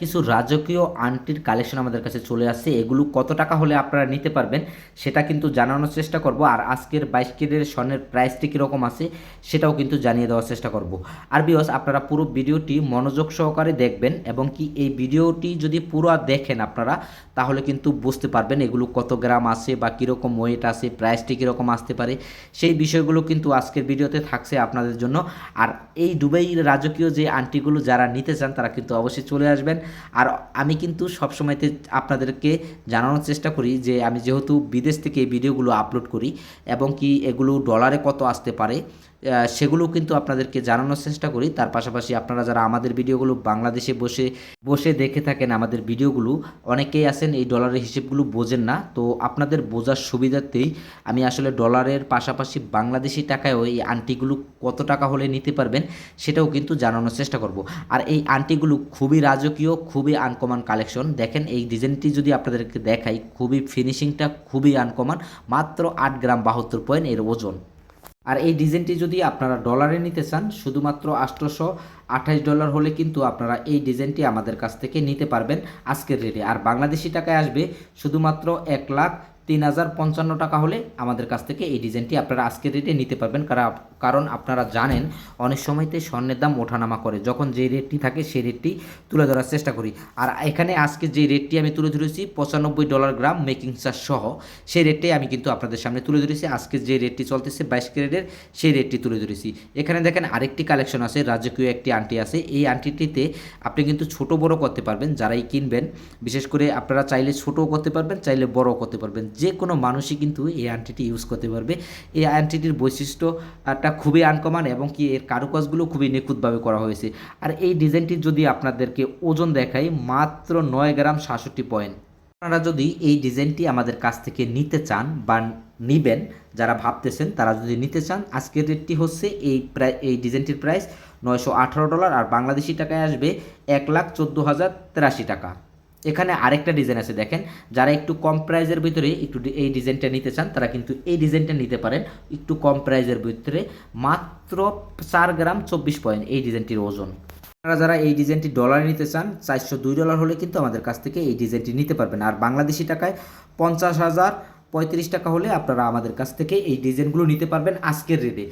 কিছু রাজকীয় আন্টির কালেকশন আমাদের কাছে চলে আসছে। এগুলো কত টাকা হলে আপনারা নিতে পারবেন, সেটা কিন্তু জানানোর চেষ্টা করব। আর আজকের বাইশ কেডের স্বর্ণের প্রাইসটি কীরকম আছে, সেটাও কিন্তু জানিয়ে দেওয়ার চেষ্টা করব। আর বিয়স আপনারা পুরো ভিডিওটি মনোযোগ সহকারে দেখবেন এবং কি এই ভিডিওটি যদি পুরো দেখেন আপনারা, তাহলে কিন্তু বুঝতে পারবেন এগুলো কত গ্রাম আছে বা কীরকম ওয়েট আছে প্রাইসটি কীরকম আসতে পারে। সেই বিষয়গুলো কিন্তু আজকের ভিডিওতে থাকছে আপনাদের জন্য। আর এই দুবাই রাজকীয় যে আন্টিগুলো যারা নিতে চান, তারা কিন্তু অবশ্যই চলে আসবেন। আর আমি কিন্তু সবসময়তে আপনাদেরকে জানানোর চেষ্টা করি যে আমি যেহেতু বিদেশ থেকে ভিডিওগুলো আপলোড করি এবং কি এগুলো ডলারে কত আসতে পারে সেগুলো কিন্তু আপনাদেরকে জানানোর চেষ্টা করি। তার পাশাপাশি আপনারা যারা আমাদের ভিডিওগুলো বাংলাদেশে বসে বসে দেখে থাকেন আমাদের ভিডিওগুলো, অনেকেই আছেন এই ডলারের হিসেবগুলো বোঝেন না। তো আপনাদের বোঝার সুবিধার্থেই আমি আসলে ডলারের পাশাপাশি বাংলাদেশি টাকায়ও এই আন্টিগুলো কত টাকা হলে নিতে পারবেন সেটাও কিন্তু জানানোর চেষ্টা করব। আর এই আন্টিগুলো খুবই রাজকীয়, খুবই আনকমন কালেকশন দেখেন এই ডিজাইনটি যদি আপনাদেরকে দেখাই, খুবই ফিনিশিংটা খুবই আনকমন মাত্র আট গ্রাম বাহাত্তর পয়েন্ট এর ওজন। আর এই ডিজাইনটি যদি আপনারা ডলারে নিতে চান, শুধুমাত্র আঠারোশো আঠাশ ডলার হলে কিন্তু আপনারা এই ডিজাইনটি আমাদের কাছ থেকে নিতে পারবেন আজকের রেটে আর বাংলাদেশি টাকায় আসবে শুধুমাত্র এক লাখ তিন হাজার পঞ্চান্ন টাকা হলে আমাদের কাছ থেকে এই ডিজাইনটি আপনারা আজকের রেটে নিতে পারবেন। কারা- কারণ আপনারা জানেন, অনেক সময়তে স্বর্ণের দাম ওঠানামা করে। যখন যে রেটটি থাকে, সেই রেটটি তুলে ধরার চেষ্টা করি। আর এখানে আজকে যে রেটটি আমি তুলে ধরেছি, পঁচানব্বই ডলার গ্রাম মেকিং চার্জ সহ, সেই রেটটাই আমি কিন্তু আপনাদের সামনে তুলে ধরেছি। আজকে যে রেটটি চলতেছে, বাইশ ক্যারেটের, সেই রেটটি তুলে ধরেছি। এখানে দেখেন আরেকটি কালেকশন আছে, রাজকীয় একটি আন্টি আছে। এই আন্টিটিতে আপনি কিন্তু ছোট বড় করতে পারবেন। যারাই কিনবেন, বিশেষ করে আপনারা চাইলে ছোটও করতে পারবেন, চাইলে বড়ও করতে পারবেন। যে কোনো মানুষই কিন্তু এই আন্টিটি ইউজ করতে পারবে। এই আন্টিটির বৈশিষ্ট্যটা খুবই আনকমান এবং কি এর কারুকাজগুলো খুবই নিখুঁতভাবে করা হয়েছে। আর এই ডিজাইনটির যদি আপনাদেরকে ওজন দেখাই, মাত্র নয় গ্রাম সাতষট্টি পয়েন্ট আপনারা যদি এই ডিজাইনটি আমাদের কাছ থেকে নিতে চান বা নিবেন, যারা ভাবতেছেন তারা যদি নিতে চান, আজকের রেটটি হচ্ছে এই প্রায়, এই ডিজাইনটির প্রাইস নয়শো আঠারো ডলার আর বাংলাদেশি টাকায় আসবে এক লাখ চোদ্দ হাজার তেরাশি টাকা। এখানে আরেকটা ডিজাইন আছে, দেখেন। যারা একটু কম প্রাইজের ভিতরে একটু এই ডিজাইনটা নিতে চান, তারা কিন্তু এই ডিজাইনটা নিতে পারেন একটু কম প্রাইজের ভিতরে। মাত্র চার গ্রাম চব্বিশ পয়েন্ট এই ডিজাইনটির ওজন। আপনারা যারা এই ডিজাইনটি ডলারে নিতে চান, চারশো দুই ডলার হলে কিন্তু আমাদের কাছ থেকে এই ডিজাইনটি নিতে পারবেন। আর বাংলাদেশি টাকায় পঞ্চাশ হাজার পঁয়ত্রিশ টাকা হলে আপনারা আমাদের কাছ থেকে এই ডিজাইনগুলো নিতে পারবেন আজকের রেটে